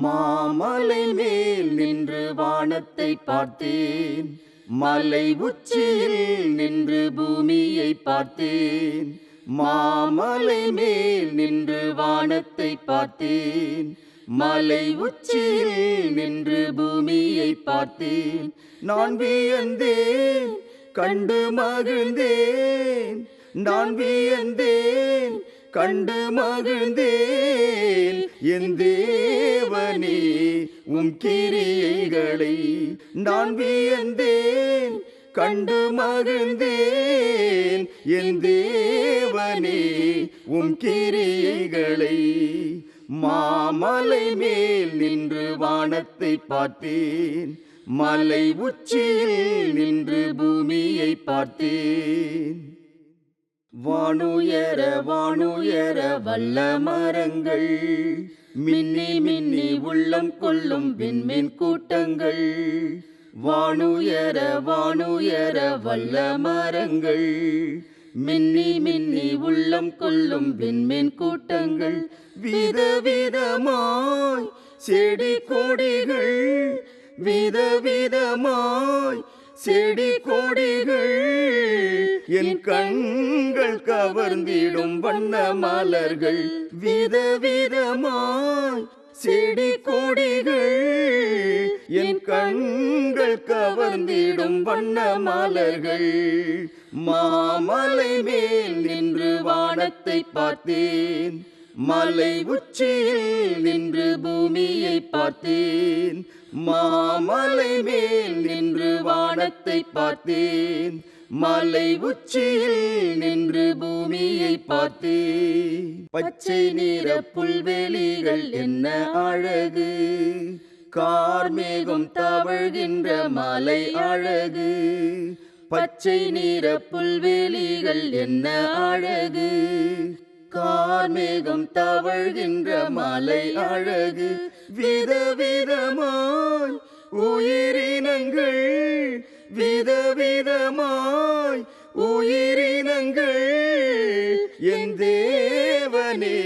மாமலை மேல் நின்று வானத்தை பார்த்தேன். மலை உச்சியில் நின்று பூமியை பார்த்தேன். மாமலை மேல் நின்று வானத்தை பார்த்தேன். மலை உச்சியில் நின்று பூமியை பார்த்தேன். நான் வியந்தேன் கண்டு மகிழ்ந்தேன். நான் வியந்தேன் கண்டு மகிழ்ந்தேன். என் தேவனே உம் கிரியைகளை நான் வியந்தேன் கண்டு மகிழ்ந்தேன். என் தேவனே உம் கிரியைகளை மாமலை மேல் நின்று வானத்தை பார்த்தேன். மலை உச்சியில் நின்று பூமியை பார்த்தேன். வானுயர வானுயர வல்ல மரங்கள். மின்னி மின்னி உள்ளம் கொள்ளும் விண்மின் கூட்டங்கள். வானுயர வானுயர வல்ல மரங்கள். மின்னி மின்னி உள்ளம் கொள்ளும் விண்மின் கூட்டங்கள். விதவிதமாய் செடி கொடிகள். விதவிதமாய் செடி கொடிகள். என் கண்கள் கவர்ந்திடும் வண்ண மலர்கள் விதவிதமாய் செடி கொடிகள். என் கண்கள் கவர்ந்திடும் வண்ண மலர்கள் மாமலை மேல் நின்று வானத்தை பார்த்தேன். மலை உச்சியில் நின்று பூமியை பார்த்தேன். மாமலை மேல் நின்று வானத்தை பார்த்தேன். மலை உச்சியில் நின்று பூமியை பார்த்து பச்சை நிற புல்வெளிகள் என்ன அழகு? கார்மேகம் தவழ்கின்ற மலை அழகு. பச்சை நிற புல்வெளிகள் என்ன அழகு? கார்மேகம் தவழ்கின்ற மலை அழகு. விதவிதமாய் உயிரினங்கள் விதவிதமாய் உயிரினங்கள் என் தேவனே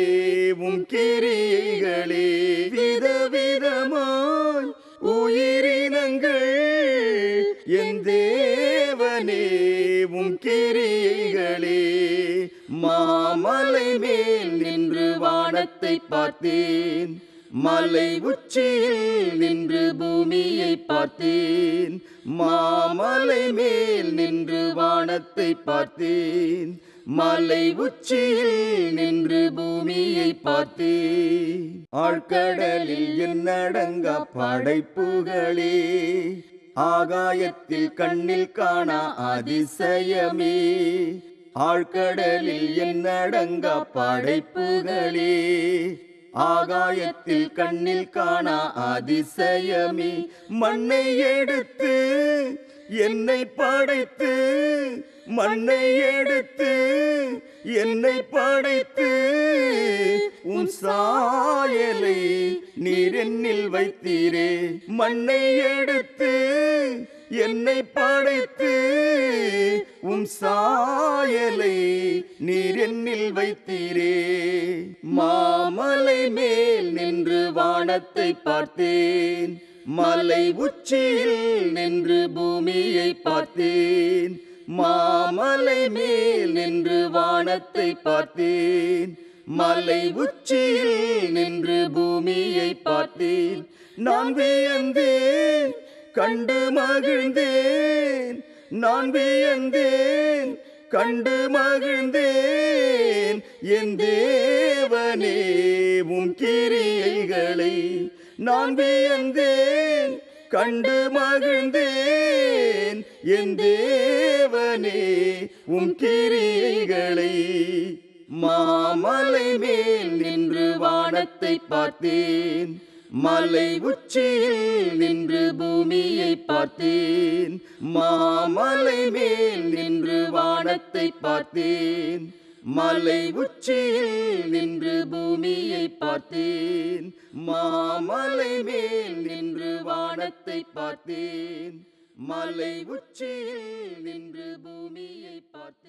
உம் கிரியைகளே விதவிதமாய் உயிரினங்கள் என் தேவனே உம் கிரியைகளே. மாமலை மேல் நின்று வானத்தை பார்த்தேன். மலை உச்சியில் நின்று பூமியை பார்த்தேன். மாமலை மேல் நின்று வானத்தை பார்த்தேன். மலை உச்சியில் நின்று பூமியை பார்த்தேன். ஆழ்கடலில் என்னடங்கா படைப்புகளே ஆகாயத்தில் கண்ணில் காணா அதிசயமே. ஆழ்கடலில் என்னடங்க படைப்புகளே. ஆகாயத்தில் கண்ணில் காணா அதிசயமே. மண்ணை எடுத்து என்னை படைத்து மண்ணை எடுத்து என்னை படைத்து உன் சாயலை நீர் என்னில் வைத்தீரே. மண்ணை எடுத்து என்னை படைத்து உம் சாயலை நீர் என்னில் வைத்தீரே. மாமலை மேல் நின்று வானத்தை பார்த்தேன். மலை உச்சியில் நின்று பூமியை பார்த்தேன். மாமலை மேல் நின்று வானத்தை பார்த்தேன். மலை உச்சியில் நின்று பூமியை பார்த்தேன். நான் வியந்தேன். கண்டு மகிழ்ந்தேன். நான் வியந்தேன். கண்டு மகிழ்ந்தேன். என் தேவனே உம் கிரியைகளை நான் வியந்தேன். கண்டு மகிழ்ந்தேன். என் தேவனே உம் கிரியைகளை மாமலை மேல் நின்று வானத்தை பார்த்தேன். மலை உச்சியில் நின்று பூமியை பார்த்தேன். மாமலை மேல் நின்று வானத்தை பார்த்தேன். மலை உச்சியில் நின்று பூமியை பார்த்தேன். மாமலை மேல் நின்று வானத்தை பார்த்தேன். மலை உச்சியில் நின்று பூமியை பார்த்தேன்.